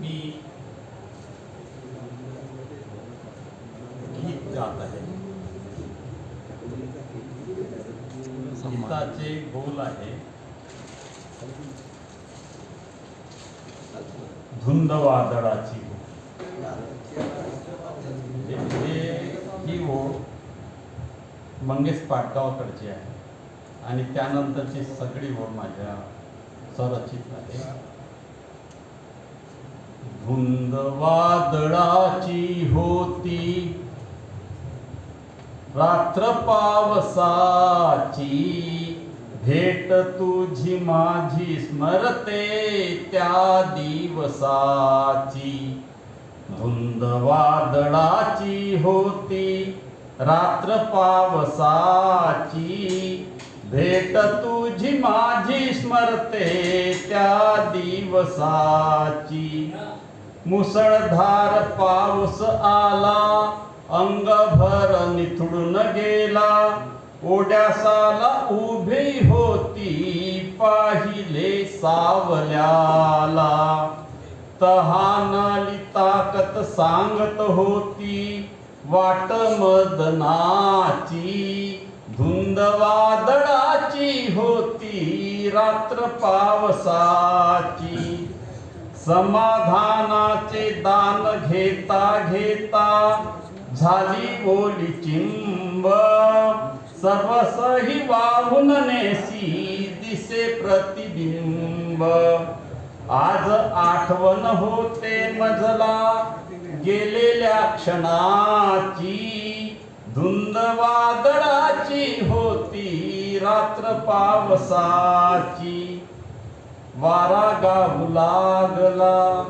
मी गीत गात आहे गीताचे बोल आहे धुंद वादळाची ही ओळ मंगेश पाटगावकडची आहे. आणि त्यानंतरची सगळी ओळ माझ्या स्वरचित आहे. धुंद वादळाची होती. रात्र पावसाची भेट तुझी माझी स्मरते त्या दिवसाची. धुंद वादळाची होती. रात्र पावसाची भेट तुझी माझी स्मरते त्या दिवसाची. मुसळधार पाऊस आला अंगभर निथडून गेला ओढ्यासाला उभी होती पाहिले सावल्याला. तहानाली ताकत सांगत होती वाट मदनाची धुंद वादळाची होती रात्र पावसाची. समाधानाचे दान घेता घेता झाली बोली चिंब. सर्वसही वाहून नेसी दिसे प्रतिबिंब. आज आठवण होते मजला गेलेल्या क्षणाची. धुंद वादळाची होती रात्र पावसाची. वारा गाऊ लागला.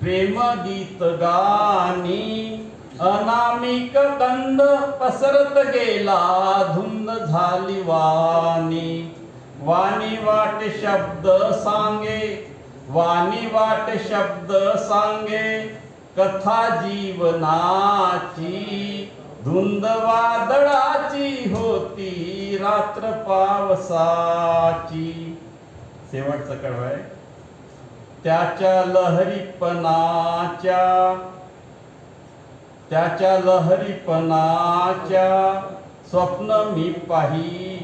प्रेम गीत गाणी अनामिक कंद पसरत गेला. धुंद झाली वाणी. वाणी वाट शब्द सांगे. वाणी वाट शब्द सांगे. कथा जीवनाची धुंद वादळाची होती रात्र पावसाची. शेवटचं कडवं आहे. त्याच्या लहरीपणाच्या त्याच्या लहरीपणाच्या स्वप्न मी पाही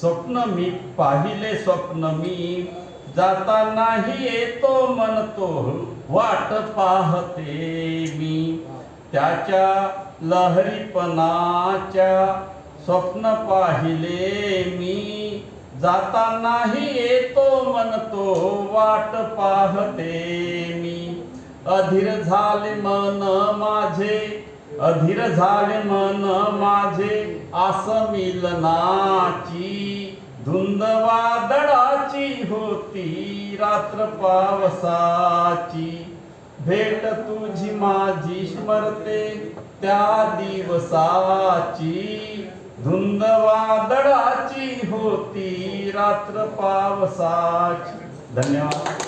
स्वप्न मी पाहिले स्वप्न मी जातानाही येतो म्हणतो वाट पाहते मी. त्याच्या लहरीपणाच्या स्वप्न पाहिले मी. जातानाही येतो म्हणतो वाट पाहते मी. अधीर झाले मन माझे अधीर झाले मन माझे आस मिलनाची धुंद वादळाची होती रात्र पावसाची. भेट तुझी माझी स्मरते त्या दिवसाची. धुंद वादळाची होती रात्र पावसाची. धन्यवाद.